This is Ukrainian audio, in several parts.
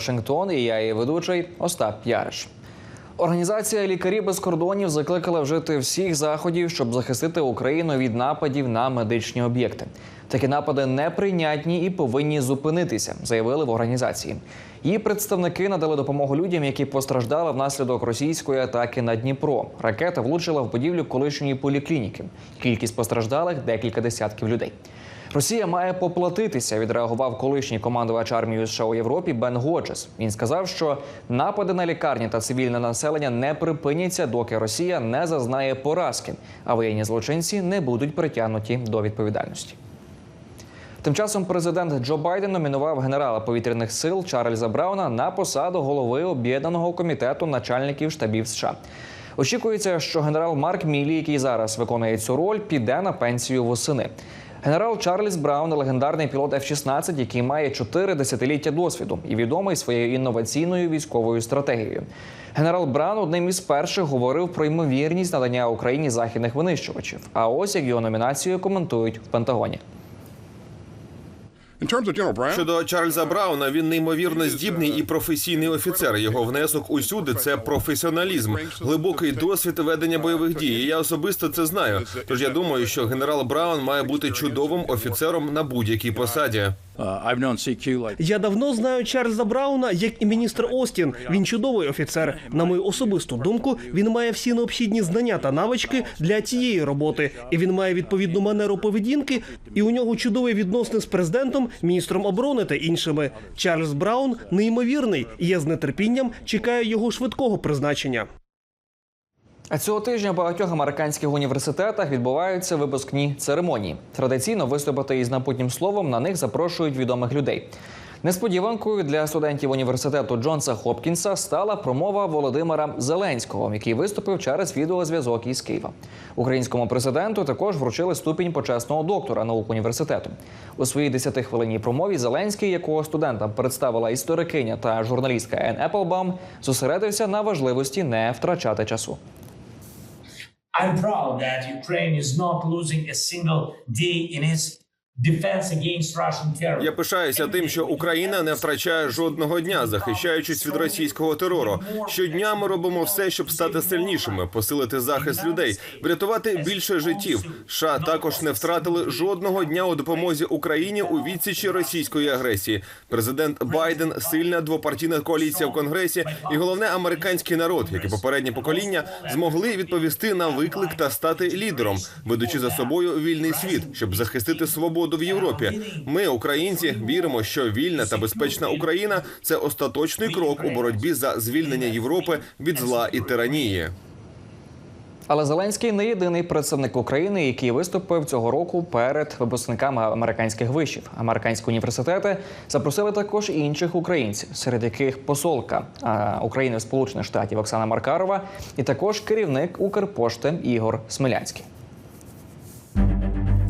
Вашингтон і я її ведучий Остап Яриш. Організація Лікарі без кордонів закликала вжити всіх заходів, щоб захистити Україну від нападів на медичні об'єкти. Такі напади неприйнятні і повинні зупинитися, заявили в організації. Її представники надали допомогу людям, які постраждали внаслідок російської атаки на Дніпро. Ракета влучила в будівлю колишньої поліклініки. Кількість постраждалих декілька десятків людей. Росія має поплатитися. Відреагував колишній командувач армії США у Європі Бен Годжес. Він сказав, що напади на лікарні та цивільне населення не припиняться, доки Росія не зазнає поразки, а воєнні злочинці не будуть притягнуті до відповідальності. Тим часом президент Джо Байден номінував генерала повітряних сил Чарльза Брауна на посаду голови об'єднаного комітету начальників штабів США. Очікується, що генерал Марк Мілі, який зараз виконує цю роль, піде на пенсію восени. Генерал Чарльз Браун легендарний пілот F-16, який має чотири десятиліття досвіду і відомий своєю інноваційною військовою стратегією. Генерал Браун одним із перших говорив про ймовірність надання Україні західних винищувачів. А ось як його номінацію коментують в Пентагоні. Щодо Чарльза Брауна, він неймовірно здібний і професійний офіцер. Його внесок усюди це професіоналізм, глибокий досвід ведення бойових дій. І Я особисто це знаю. Тож я думаю, що генерал Браун має бути чудовим офіцером на будь-якій посаді. Я давно знаю Чарльза Брауна як і міністр Остін. Він чудовий офіцер. На мою особисту думку, він має всі необхідні знання та навички для цієї роботи. І він має відповідну манеру поведінки. І у нього чудові відносини з президентом, міністром оборони та іншими. Чарльз Браун неймовірний, і я з нетерпінням чекаю його швидкого призначення. Цього тижня в багатьох американських університетах відбуваються випускні церемонії. Традиційно виступити із напутнім словом на них запрошують відомих людей. Несподіванкою для студентів університету Джонса Хопкінса стала промова Володимира Зеленського, який виступив через відеозв'язок із Києва. Українському президенту також вручили ступінь почесного доктора наук університету. У своїй 10-хвилинній промові Зеленський, якого студентам представила історикиня та журналістка Ен Еплбаум, зосередився на важливості не втрачати часу. I'm proud that Ukraine is not losing a single day in its Я пишаюся тим, що Україна не втрачає жодного дня, захищаючись від російського терору. Щодня ми робимо все, щоб стати сильнішими, посилити захист людей, врятувати більше життів. США також не втратили жодного дня у допомозі Україні у відсічі російської агресії. Президент Байден, сильна двопартійна коаліція в конгресі, і головне американський народ, як і попередні покоління, змогли відповісти на виклик та стати лідером, ведучи за собою вільний світ, щоб захистити свободу в Європі. Ми, українці, віримо, що вільна та безпечна Україна це остаточний крок у боротьбі за звільнення Європи від зла і тиранії. Але Зеленський не єдиний представник України, який виступив цього року перед випускниками американських вишів. Американські університети запросили також інших українців, серед яких посолка України в Сполучених Штатів Оксана Маркарова, і також керівник Укрпошти Ігор Смелянський.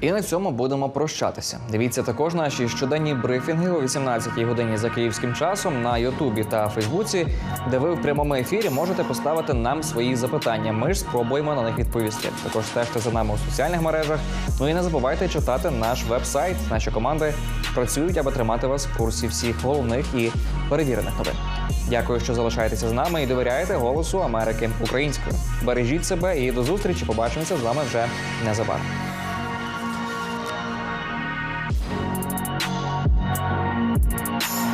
І на цьому будемо прощатися. Дивіться також наші щоденні брифінги о 18-й годині за київським часом на Ютубі та Фейсбуці, де ви в прямому ефірі можете поставити нам свої запитання. Ми ж спробуємо на них відповісти. Також стежте за нами у соціальних мережах. Ну і не забувайте читати наш веб-сайт. Наші команди працюють, аби тримати вас в курсі всіх головних і перевірених новин. Дякую, що залишаєтеся з нами і довіряєте голосу Америки українською. Бережіть себе і до зустрічі. Побачимося з вами вже незабаром. Bye.